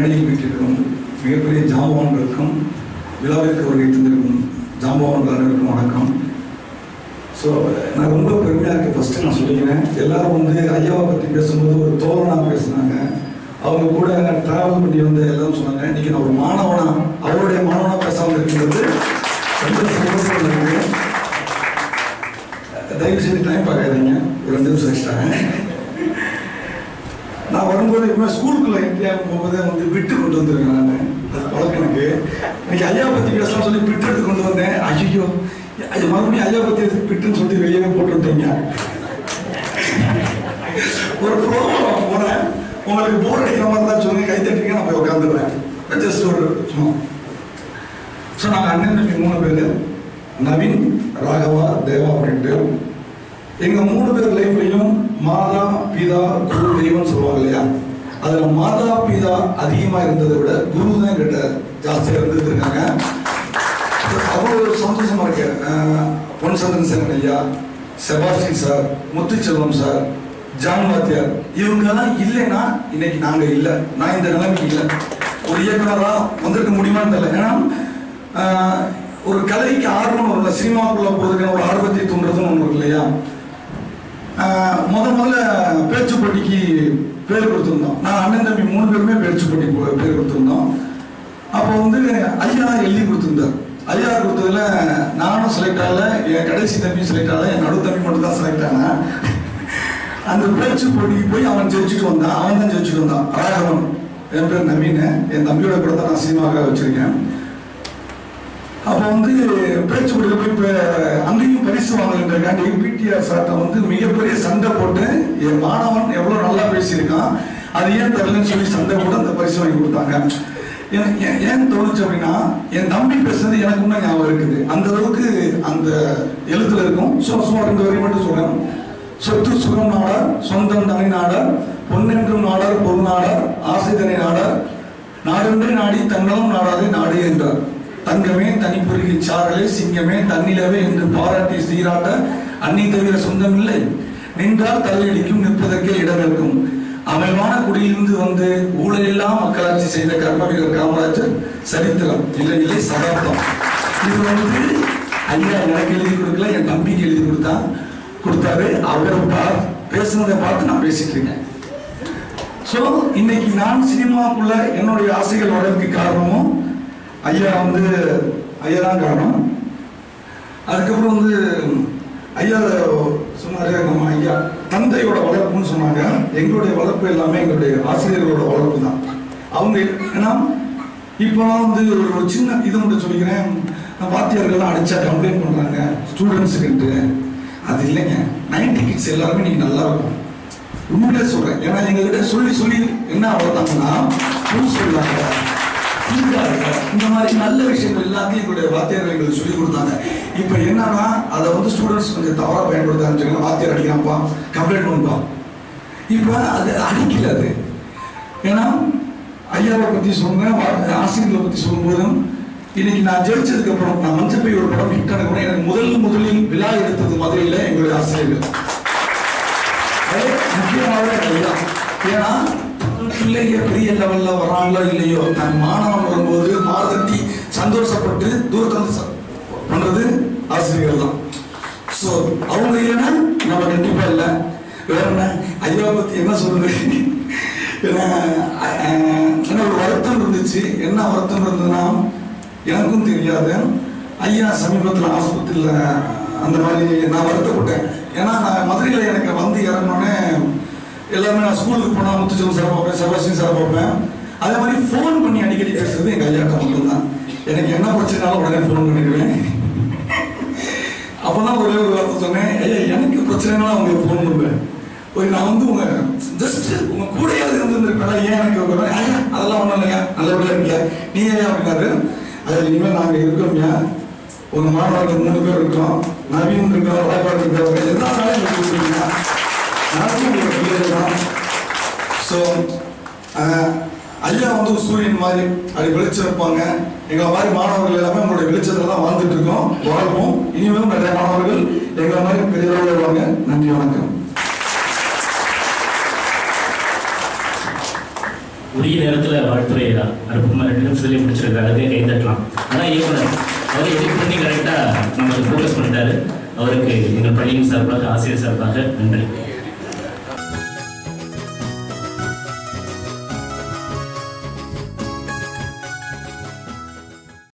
மேடையில் வீட்டிற்கும் மிகப்பெரிய ஜாம்பவான்களுக்கும் விழாவிற்கு வருகை தந்திருக்கும் ஜாம்பவான்கள் அனைவருக்கும் வணக்கம். ஸோ நான் ரொம்ப பெருமையாக இருக்கேன் ஃபஸ்ட்டு நான் சொல்லிக்கிறேன். எல்லாரும் வந்து ஐயாவை பற்றி பேசும்போது ஒரு தோழனாக பேசுனாங்க. அவங்க கூட ட்ராவல் பண்ணி வந்து எல்லாரும் சொன்னாங்க இன்னைக்கு நான் ஒரு மாணவனா அவருடைய மாணவனாக பேசாமல் இருக்கிறது ரொம்ப தயவு செய்து டைம் பார்க்காதீங்க. ஒரு ரெண்டு நிமிஷம் வச்சுட்டாங்க நான் வரும்போது எப்பவுமே ஸ்கூலுக்குள்ள என்ட்ரி போகும்போதே வந்து விட்டு கொண்டு வந்திருக்கேன் நான். அது பழக்கம் எனக்கு. இன்னைக்கு ஐயா பற்றி பேசலாம் சொல்லி பிட்டு எடுத்து கொண்டு வந்தேன். ஐயோ அது மறுபடியும் ஐயா பற்றி எடுத்து பிட்டுன்னு சொல்லி வெளியே போட்டு வந்தீங்க ஒரு ப்ரோக்ராம் போனேன் உங்களுக்கு போர் அடிக்கிற மாதிரி தான் சொல்லி கை தட்டிங்க நான் போய் உட்காந்துருவேன். ஜஸ்ட் ஒரு சும்மா. ஸோ நாங்கள் அண்ணன் தம்பி மூணு பேர். நவீன் ராகவா தேவா அப்படின்ட்டு. எங்கள் மூணு பேர் லைஃப்லையும் மாதா பிதா குரு தெய்வம்னு சொல்லுவாங்க இல்லையா? அதில் மாதா பிதா அதிகமாக இருந்ததை விட குரு தான் கிட்ட ஜாஸ்தியாக இருந்துட்டு இருக்காங்க அவ்வளோ ஒரு சந்தோஷமா இருக்கு பொன் சந்திரன் செங்கன் ஐயா Sebastian sir Muthuselvam sir John வாத்தியார் இவங்கெல்லாம் இல்லைன்னா இன்னைக்கு நாங்கள் இல்லை. நான் இந்த நிலைமைக்கு இல்லை. ஒரு இயக்குனராக வந்திருக்க முடியுமான்னு தெரியல. ஏன்னா ஒரு கலைக்கு ஆர்வம் வரல சினிமாக்குள்ள போறதுக்கான ஒரு ஆர்வத்தை தூண்டுறதுன்னு ஒன்று இல்லையா? முத முதல்ல பேச்சு போட்டிக்கு பேர் கொடுத்துருந்தோம். நான் அண்ணன் தம்பி மூணு பேருமே பேச்சு போட்டிக்கு பேர் கொடுத்துருந்தோம். அப்போ வந்து ஐயா எழுதி கொடுத்துருந்தார். ஐயா கொடுத்ததுல நானும் செலக்ட் ஆகல என் கடைசி தம்பியும் செலக்ட் ஆகல என் நடு தம்பி மட்டும் தான் செலக்ட் ஆனேன் அந்த பேச்சு போட்டிக்கு போய் அவன் ஜெயிச்சுட்டு வந்தான். அவன் தான் ஜெயிச்சுட்டு வந்தான். ராகவன். என் பேர் நவீன். என் தம்பியோட கூட தான் நான் சினிமாக்காக வச்சிருக்கேன். அப்போ வந்து பேச்சு கொடுக்க போய் இப்போ அங்கேயும் பரிசு வாங்கலன்றக்காண்டி பிடிஆர் சார்ட்ட வந்து மிகப்பெரிய சண்டை போட்டு என் மாணவன் எவ்வளோ நல்லா பேசியிருக்கான் அது ஏன் தரலன்னு சொல்லி சண்டை போட்டு அந்த பரிசு வாங்கி கொடுத்தாங்க. எனக்கு ஏன் ஏன் தோணுச்சு அப்படின்னா என் தம்பி பேசுறது எனக்கு இன்னும் ஞாபகம் இருக்குது. அந்த அளவுக்கு அந்த எழுத்துல இருக்கும். ஸோ சும்மா ரெண்டு வரி மட்டும் சொல்கிறேன் சொத்து சுகம் நாடர் சொந்தம் தனி நாடர் பொன்னென்றும் நாடார் நாடர் ஆசை தனி நாடர் நாடென்றே நாடி தங்களும் நாடாதே நாடு என்றார். தங்கமே தனிப்பொருகி சாரலே சிங்கமே தன்னிலவே என்று பாராட்டி சீராட்ட அன்னி தவிர சொந்தமில்லை. நின்றால் தலையடிக்கும் நிற்பதற்கே இடம் இருக்கும். அமைவான குடியிலிருந்து வந்து ஊழலில்லா மக்களாட்சி செய்த கர்மவீரர் காமராஜர் சரித்திரம். இல்லை இல்லை சகாப்தம். இது வந்து ஐயா எனக்கு எழுதி கொடுக்கல என் தம்பிக்கு எழுதி கொடுத்தா கொடுத்தாரு. அவரை பா- பேசுனதை பார்த்து நான் பேசிட்டு இருக்கேன். ஸோ இன்னைக்கு நான் சினிமாக்குள்ள என்னுடைய ஆசைகள் வர்றதுக்கு காரணமும் ஐயா வந்து ஐயா தான் காரணம். அதுக்கப்புறம் வந்து ஐயா சொன்னாரு நம்ம ஐயா தந்தையோட வளர்ப்புன்னு சொன்னாங்க. எங்களுடைய வளர்ப்பு எல்லாமே எங்களுடைய ஆசிரியர்களோட வளர்ப்பு தான். அவங்க ஏன்னா இப்போலாம் வந்து ஒரு சின்ன இது மட்டும் சொல்லிக்கிறேன். வாத்தியார்கள்லாம் அடிச்சா கம்ப்ளைண்ட் பண்ணுறாங்க ஸ்டூடெண்ட்ஸுக்குன்ட்டு அது இல்லைங்க. நைன்டி கிட்ஸ் எல்லாருமே நீங்கள் நல்லா இருக்கும். உண்மையிலே சொல்கிறேன் ஏன்னா எங்ககிட்ட சொல்லி சொல்லி என்ன வளர்த்தாங்கன்னா புது சொல்லாங்க இந்த மாதிரி நல்ல விஷயங்கள் எல்லாத்தையும் எங்களுடைய வாத்தியார் எங்களுக்கு சொல்லிக் கொடுத்தாங்க. இப்போ என்னன்னா அதை வந்து ஸ்டூடெண்ட்ஸ் கொஞ்சம் தவறாக பயன்படுத்தாங்க வாத்தியார் அடிக்கிறான்ப்பா கம்ப்ளைண்ட் பண்ணுப்பா இப்போ அது அடிக்கல அது. ஏன்னா ஐயாவை பற்றி சொன்னேன் ஆசிரியர்களை பற்றி சொல்லும்போதும் இன்னைக்கு நான் ஜெயிச்சதுக்கு அப்புறம் நான் மஞ்சப்பையோட ஒரு படம் ஹிட் ஆன கூட எனக்கு முதல் முதலில் விழா எடுத்தது மதுரையில் எங்களுடைய ஆசிரியர்கள். அது ஏன்னா பிள்ளைங்க பெரிய லெவல்ல வராங்களோ இல்லையோ தன் மாணவன் வரும்போது ஆசிரியர்கள். தான் ஸோ அவங்க இல்லைன்னா நம்ம கண்டிப்பா இல்லை. வேற என்ன? ஐயா பத்தி என்ன சொல்றது? ஏன்னா என்ன ஒரு வருத்தம் இருந்துச்சு. என்ன வருத்தம் இருந்ததுன்னா எனக்கும் தெரியாது. ஐயா சமீபத்தில் ஆஸ்பத்திரியில் அந்த மாதிரி நான் வருத்தப்பட்டேன். ஏன்னா நான் மதுரையில் எனக்கு வந்து இறங்கினோடனே எல்லாமே நான் ஸ்கூலுக்கு போனால் முத்துச்சலம் சார் பார்ப்பேன் செபாஸ்டின் சார் பார்ப்பேன். அதே மாதிரி ஃபோன் பண்ணி அடிக்கடி பேசுறது எங்கள் ஐயாட்ட மட்டும்தான். எனக்கு என்ன பிரச்சனைனாலும் உடனே ஃபோன் பண்ணிடுவேன். நான் ஒரே ஒரு வார்த்தை சொன்னேன் ஐயா எனக்கு பிரச்சனைனா உங்களுக்கு ஃபோன் பண்ணுவேன் போய் நான் வந்து உங்க ஜஸ்ட் உங்க கூடையாவது இருந்திருக்கா ஏன் எனக்கு ஒரு ஐயா அதெல்லாம் ஒன்றும் இல்லையா நல்லபடியா இருக்கியா நீ ஏன் அப்படின்னாரு அதில் இனிமேல் நாங்கள் இருக்கோம்யா உங்க மாணவர்கள் மூணு பேர் இருக்கோம். நவீன் இருக்கோம் ராய்பாடு இருக்கோம் எல்லா நாளும் எங்களுக்கு கொடுக்குறீங்க நானும் உங்களுக்கு பிள்ளைகள் தான் ஸோ ஐயா வந்து ஒரு சூரியன் மாதிரி அப்படி வெளிச்சம் இருப்பாங்க. எங்களை மாதிரி மாணவர்கள் எல்லாமே உங்களுடைய வெளிச்சத்தில் தான் வாழ்ந்துட்டு இருக்கோம் வாழ்வோம். இனிமேலும் நிறைய மாணவர்கள் எங்களை மாதிரி பெரியவர்கள் வருவாங்க. நன்றி வணக்கம். உரிய நேரத்தில் வாழ்த்துறை அனுப்புமா ரெண்டு நிமிஷத்துலேயே முடிச்சிருக்காரு. அதுவே கை தட்டலாம். அதான் இயக்குனர் அவர் எடிட் பண்ணி கரெக்டாக நம்மளுக்கு ஃபோக்கஸ் பண்ணிட்டாரு. அவருக்கு எங்கள் பள்ளியின் சார்பாக ஆசிரியர் சார்பாக நன்றி.